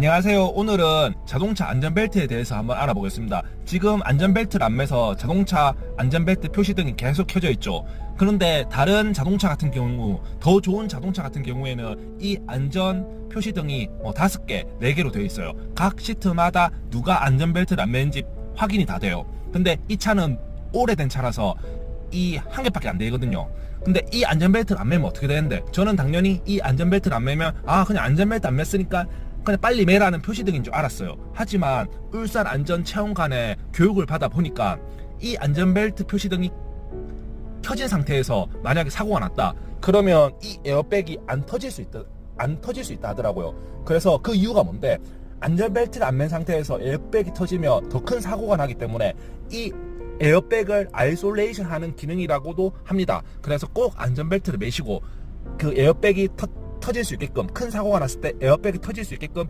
안녕하세요. 오늘은 자동차 안전벨트에 대해서 한번 알아보겠습니다. 지금 안전벨트를 안 매서 자동차 안전벨트 표시등이 계속 켜져 있죠. 그런데 다른 자동차 같은 경우, 더 좋은 자동차 같은 경우에는 이 안전 표시등이 뭐 다섯 개, 네 개로 되어 있어요. 각 시트마다 누가 안전벨트를 안 매는지 확인이 다 돼요. 근데 이 차는 오래된 차라서 이 한 개밖에 안 되거든요. 근데 이 안전벨트를 안 매면 어떻게 되는데? 저는 당연히 이 안전벨트를 안 매면 아 그냥 안전벨트 안 맸으니까 그냥 빨리 매라는 표시등인 줄 알았어요. 하지만 울산 안전체험관에 교육을 받아 보니까 이 안전벨트 표시등이 켜진 상태에서 만약에 사고가 났다. 그러면 이 에어백이 안 터질 수 있다. 안 터질 수 있다 하더라고요. 그래서 그 이유가 뭔데? 안전벨트를 안 맨 상태에서 에어백이 터지면 더 큰 사고가 나기 때문에 이 에어백을 아이솔레이션 하는 기능이라고도 합니다. 그래서 꼭 안전벨트를 매시고 그 에어백이 터, 터질 수 있게끔 큰 사고가 났을 때 에어백이 터질 수 있게끔